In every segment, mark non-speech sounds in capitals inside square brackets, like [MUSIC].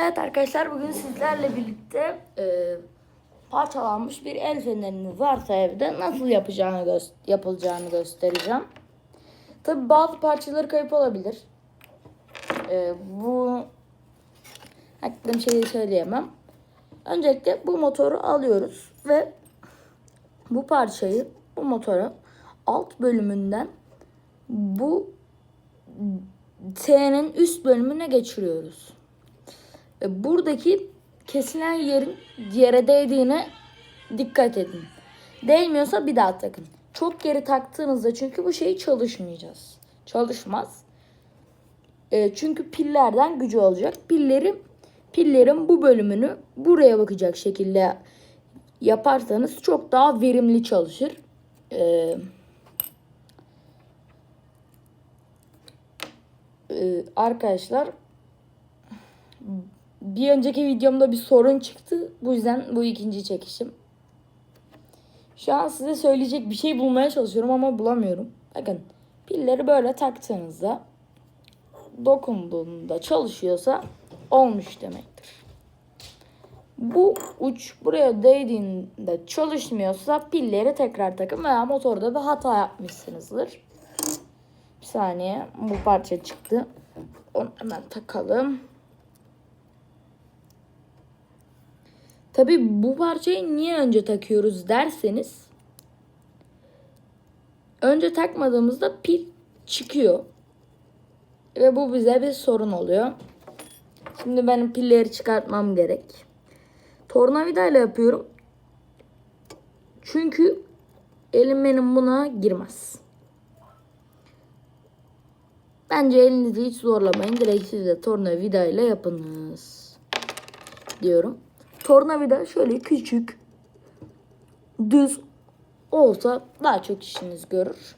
Evet arkadaşlar bugün sizlerle birlikte e, parçalanmış bir el feneriniz varsa evde nasıl yapacağını gö- yapılacağını göstereceğim. Tabi bazı parçaları kayıp olabilir. E, bu hakkında bir şey söyleyemem. Öncelikle bu motoru alıyoruz ve bu parçayı bu motora alt bölümünden bu T'nin üst bölümüne geçiriyoruz. E, Buradaki kesilen yerin yere değdiğine dikkat edin. Değmiyorsa bir daha takın. Çok geri taktığınızda çünkü bu şey çalışmayacağız. Çalışmaz. E, çünkü pillerden gücü olacak. Pilleri pillerin bu bölümünü buraya bakacak şekilde yaparsanız çok daha verimli çalışır. E, e, arkadaşlar bir önceki videomda bir sorun çıktı. Bu yüzden bu ikinci çekişim. Şu an size söyleyecek bir şey bulmaya çalışıyorum ama bulamıyorum. Bakın pilleri böyle taktığınızda dokunduğunda çalışıyorsa olmuş demektir. Bu uç buraya değdiğinde çalışmıyorsa pilleri tekrar takın veya motorda bir hata yapmışsınızdır. Bir saniye bu parça çıktı. Onu hemen takalım. Tabi bu parçayı niye önce takıyoruz derseniz önce takmadığımızda pil çıkıyor. Ve bu bize bir sorun oluyor. Şimdi benim pilleri çıkartmam gerek. Tornavida ile yapıyorum. Çünkü elim benim buna girmez. Bence elinizi hiç zorlamayın. Direkt siz de tornavida ile yapınız. Diyorum. Tornavida şöyle küçük düz olsa daha çok işiniz görür.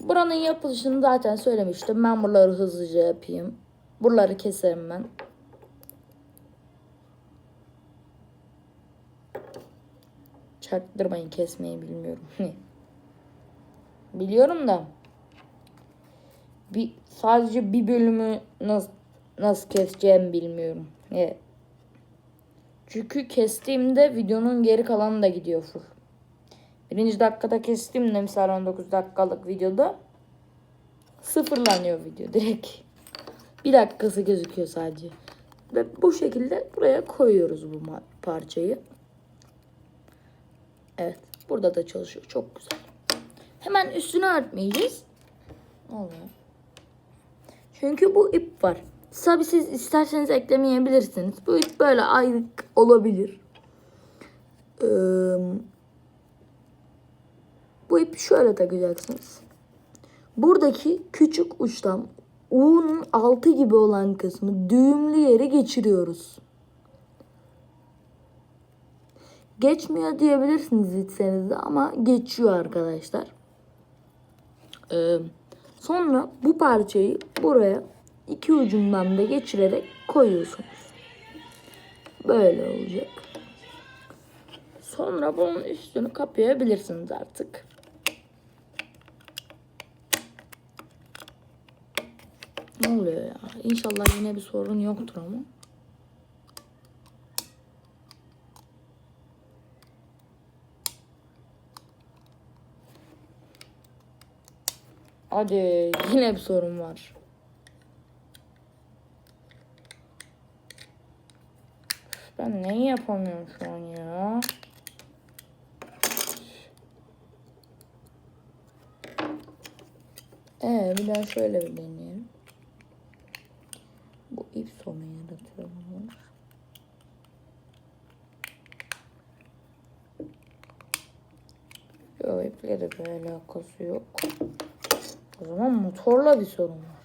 Buranın yapılışını zaten söylemiştim. Ben buraları hızlıca yapayım. Buraları keserim ben. Çaktırmayın kesmeyi bilmiyorum. [LAUGHS] Biliyorum da bir sadece bir bölümü nasıl nasıl keseceğimi bilmiyorum. Evet. Çünkü kestiğimde videonun geri kalanı da gidiyor full. Birinci dakikada kestiğimde mesela 19 dakikalık videoda sıfırlanıyor video direkt. Bir dakikası gözüküyor sadece. Ve bu şekilde buraya koyuyoruz bu parçayı. Evet. Burada da çalışıyor. Çok güzel. Hemen üstünü örtmeyeceğiz. Oluyor? Çünkü bu ip var. Tabi siz isterseniz eklemeyebilirsiniz. Bu böyle ayrık olabilir. Ee, bu ipi şöyle takacaksınız. Buradaki küçük uçtan U'nun altı gibi olan kısmı düğümlü yere geçiriyoruz. Geçmiyor diyebilirsiniz içseniz de ama geçiyor arkadaşlar. Ee, sonra bu parçayı buraya iki ucundan da geçirerek koyuyorsunuz. Böyle olacak. Sonra bunun üstünü kapayabilirsiniz artık. Ne oluyor ya? İnşallah yine bir sorun yoktur ama. Hadi yine bir sorun var. Ben neyi yapamıyorum şu an ya? Ee, bir daha şöyle bir deneyelim. Bu ip sonu yaratıyorlar. Yok iple de bir alakası yok. O zaman motorla bir sorun var.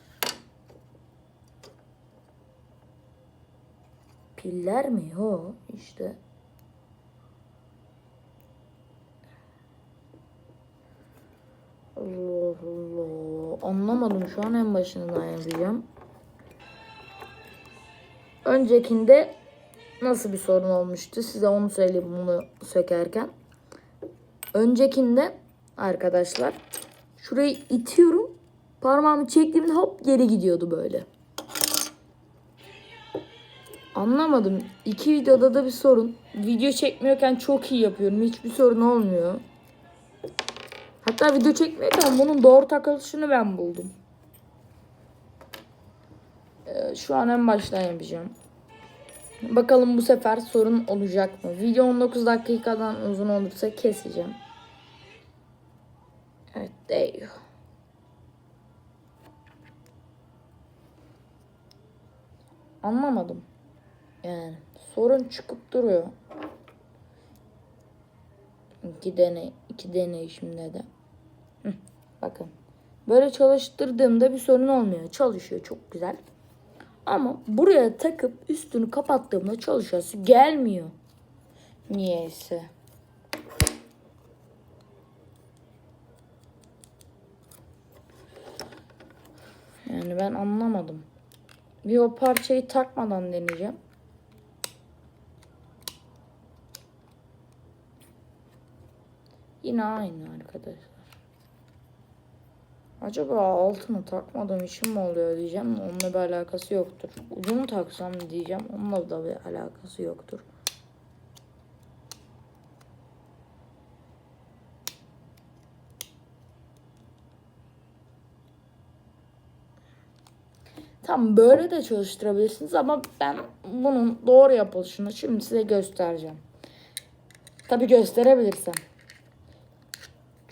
Piller mi? Yok işte. Allah Allah. Anlamadım şu an en başından yapacağım. Öncekinde nasıl bir sorun olmuştu? Size onu söyleyeyim bunu sökerken. Öncekinde arkadaşlar şurayı itiyorum. Parmağımı çektiğimde hop geri gidiyordu böyle. Anlamadım. İki videoda da bir sorun. Video çekmiyorken çok iyi yapıyorum. Hiçbir sorun olmuyor. Hatta video çekmiyorken bunun doğru takılışını ben buldum. Ee, şu an en baştan yapacağım. Bakalım bu sefer sorun olacak mı? Video 19 dakikadan uzun olursa keseceğim. Evet değiyor. Anlamadım. Yani sorun çıkıp duruyor. İki deney, iki deneyişimde de. Hı, bakın. Böyle çalıştırdığımda bir sorun olmuyor. Çalışıyor çok güzel. Ama buraya takıp üstünü kapattığımda çalışası gelmiyor. Niyeyse. Yani ben anlamadım. Bir o parçayı takmadan deneyeceğim. Yine aynı arkadaşlar. Acaba altını takmadığım için mi oluyor diyeceğim. Onunla bir alakası yoktur. Ucunu taksam diyeceğim. Onunla da bir alakası yoktur. Tam böyle de çalıştırabilirsiniz ama ben bunun doğru yapılışını şimdi size göstereceğim. Tabi gösterebilirsem.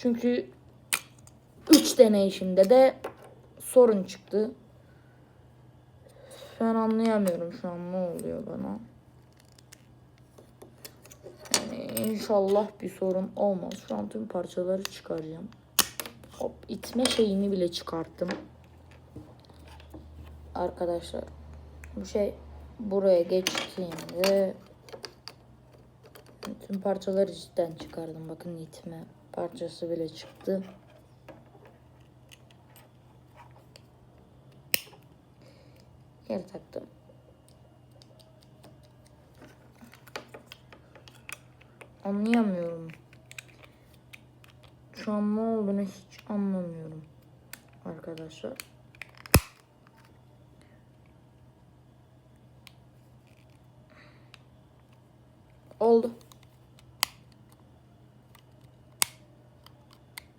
Çünkü 3 deneyişimde de sorun çıktı. Ben anlayamıyorum şu an ne oluyor bana. Yani inşallah bir sorun olmaz. Şu an tüm parçaları çıkaracağım. Hop itme şeyini bile çıkarttım. Arkadaşlar bu şey buraya geçtiğinde tüm parçaları cidden çıkardım. Bakın itme parçası bile çıktı. Geri taktım. Anlayamıyorum. Şu an ne olduğunu hiç anlamıyorum. Arkadaşlar. Oldu.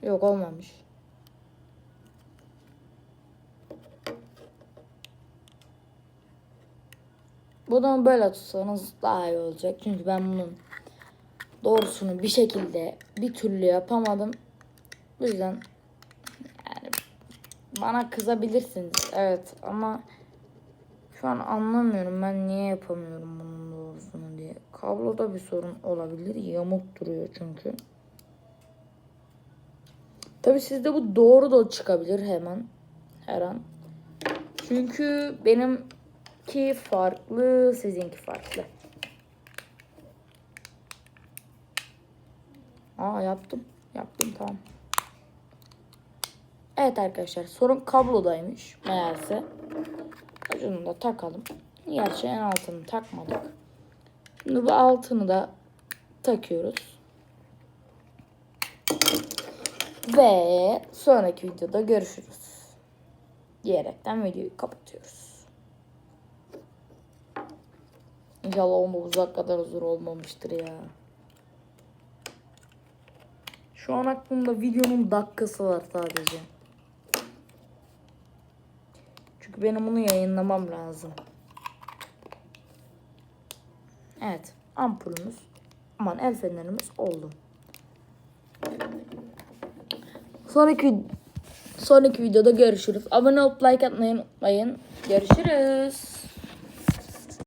Yok olmamış. Bunu böyle tutsanız daha iyi olacak. Çünkü ben bunun doğrusunu bir şekilde bir türlü yapamadım. Bu yüzden yani bana kızabilirsiniz. Evet ama şu an anlamıyorum ben niye yapamıyorum bunun doğrusunu diye. Kabloda bir sorun olabilir. Yamuk duruyor çünkü. Tabi sizde bu doğru da çıkabilir hemen. Her an. Çünkü benimki farklı, sizinki farklı. Aa yaptım. Yaptım tamam. Evet arkadaşlar sorun kablodaymış meğerse. Ucunu da takalım. Gerçi en altını takmadık. Şimdi bu altını da takıyoruz. Ve sonraki videoda görüşürüz. Diyerekten videoyu kapatıyoruz. İnşallah 19 kadar zor olmamıştır ya. Şu an aklımda videonun dakikası var sadece. Çünkü benim bunu yayınlamam lazım. Evet. Ampulümüz aman el fenerimiz oldu. Sonraki sonraki videoda görüşürüz. Abone olup like atmayı unutmayın. Görüşürüz.